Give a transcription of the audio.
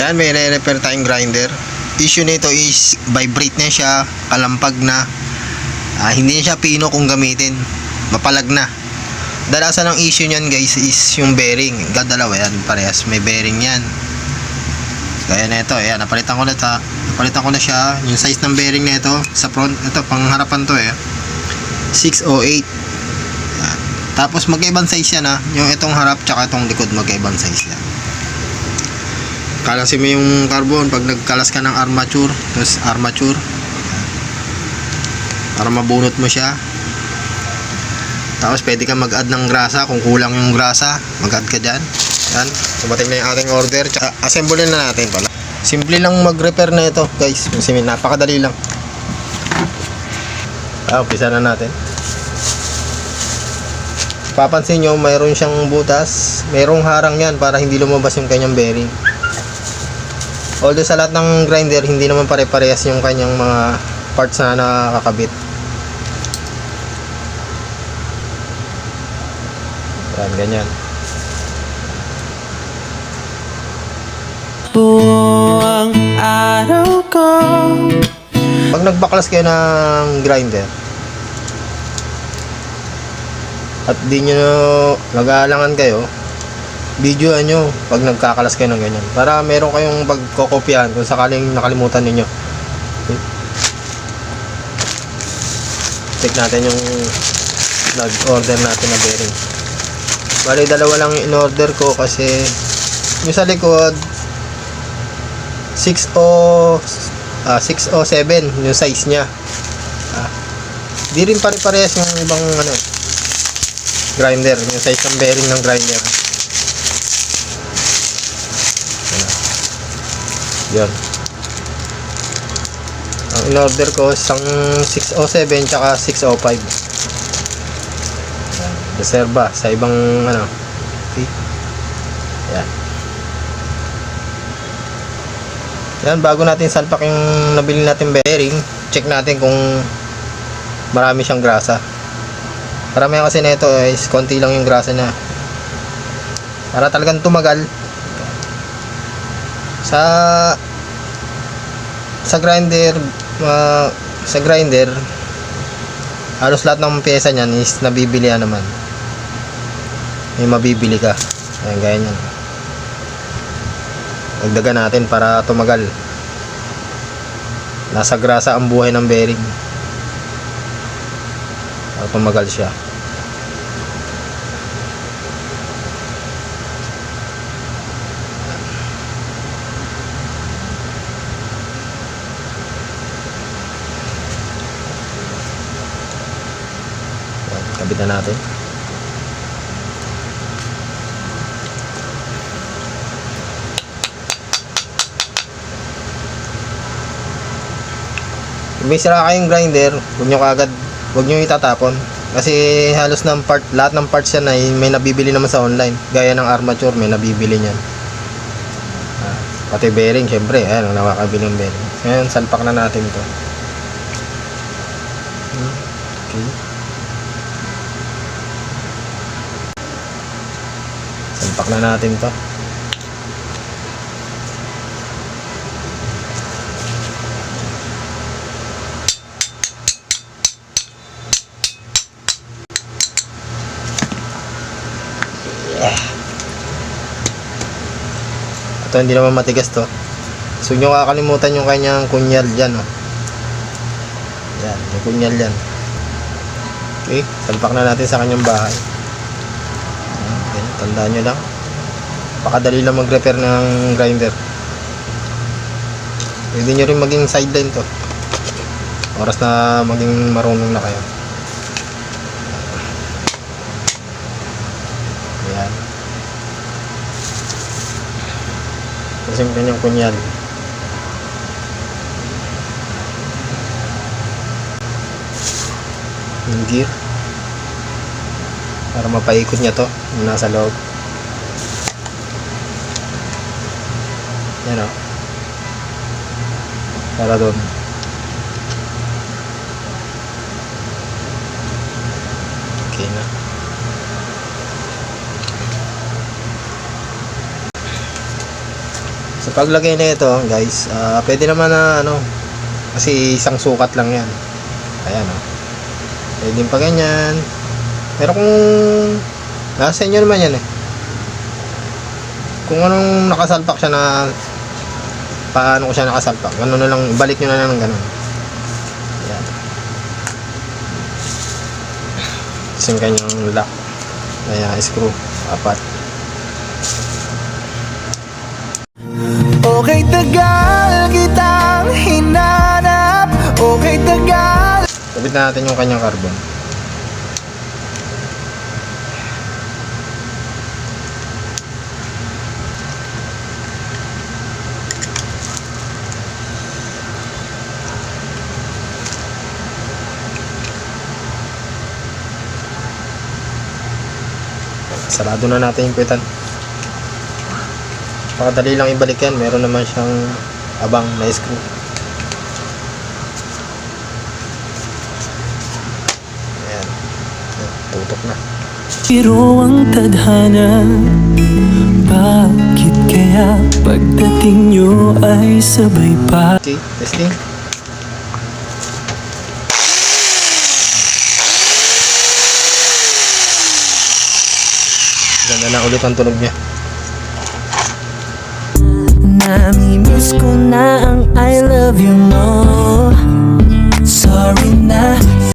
Yan, may re-repair tayong grinder. Issue nito is vibrate na siya, kalampag na. Ah, hindi na siya pino kung gamitin. Mapalag na. Dalasan ng issue niyan guys is yung bearing. Gadalawa yan, parehas. May bearing yan. Kaya na ito, ayan, napalitan ko na ta. Napalitan ko na siya. Yung size ng bearing na ito, sa front, ito, pangharapan to eh. 608. Yan. Tapos magkaibang size yan ha. Yung itong harap tsaka itong likod magkaibang size yan. Kalasin mo yung carbon pag nagkalas ka ng armature, tapos armature. Para mabunot mo siya. Tapos pwede ka mag-add ng grasa kung kulang yung grasa, mag-add ka dyan. Yan, sumating na yung ating order. Tsaka assemble na natin pala. Simple lang mag-repair na ito, guys. Kasi napakadali lang. Ah, umpisa na natin. Papansin nyo, mayroon siyang butas. Mayroong harang yan para hindi lumabas yung kanyang bearing. Although sa lahat ng grinder, hindi naman pare-parehas yung kanyang mga parts na nakakabit. Yan, ganyan. Buong araw ko Pag nagbaklas kayo ng grinder, at di nyo nag-aalangan kayo, videoan nyo pag nagkakalas kayo ng ganyan. Para meron kayong pagkokopyahan kung sakaling nakalimutan ninyo. Check natin yung nag-order natin na bearing. Bali, dalawa lang yung in-order ko kasi yung sa likod 60 ah 607 yung size niya. Ah, di rin pare-parehas yung ibang ano grinder, yung size ng bearing ng grinder. Yan. Ang in-order ko isang 607 tsaka 605. Yan. Reserva sa ibang ano. Okay. Yan. Yan, bago natin salpak yung nabili natin bearing, check natin kung marami siyang grasa. Karamihan kasi nito is konti lang yung grasa niya. Para talagang tumagal. Sa sa grinder, ah, sa grinder, halos lahat ng pyesa niyan is nabibili naman. May mabibili ka. Ayan, gaya niyan. Natin para tumagal. Nasa grasa ang buhay ng bearing. Para tumagal siya. Ayan, Kabit na natin. Kung may sira kayong grinder, huwag nyo kagad, huwag nyo itatapon. Kasi halos ng part, lahat ng parts yan ay may nabibili naman sa online. Gaya ng armature, may nabibili niyan. Ah, pati bearing, syempre, ayan, ang nakakabili ng bearing. Ngayon, salpak na natin to. Hmm, Okay. Salpak na natin to. Ito hindi naman matigas to. So nyo kakalimutan yung kanyang kunyal dyan. Oh. Yan, yung kunyal yan. Okay, salpak na natin sa kanyang bahay. Okay, tandaan nyo lang. Pakadali lang mag-repair ng grinder. Pwede nyo rin maging sideline to. Oras na maging marunong na kayo. Yan. Kasi yung kanyang kunyal. Yung gear. Para mapaikot niya to. Nasa loob. Yan o. Para doon. Okay na. Sa paglagay na ito, guys, ah, pwede naman na ano, kasi isang sukat lang yan. Ayan o. Pwede pa ganyan. Pero kung nasa inyo naman yan eh. Kung anong nakasalpak siya na paano ko siya nakasalpak, gano'n na lang, balik nyo na lang ng gano'n. Ayan. Tapos yung lock. Kaya screw, apat. Okay tagal kitang hinanap Okay tagal Sabit na natin yung kanyang carbon. Sarado na natin yung kwitan. Pakadali lang ibalik yan. Meron naman siyang abang na screw. Ayan. Ayan, Tutok na. Biro ang tadhana Bakit kaya pagdating nyo ay sabay pa Okay, testing. Ganda na ulit ang tunog niya. Namimiss ko na ang I love you mo Sorry na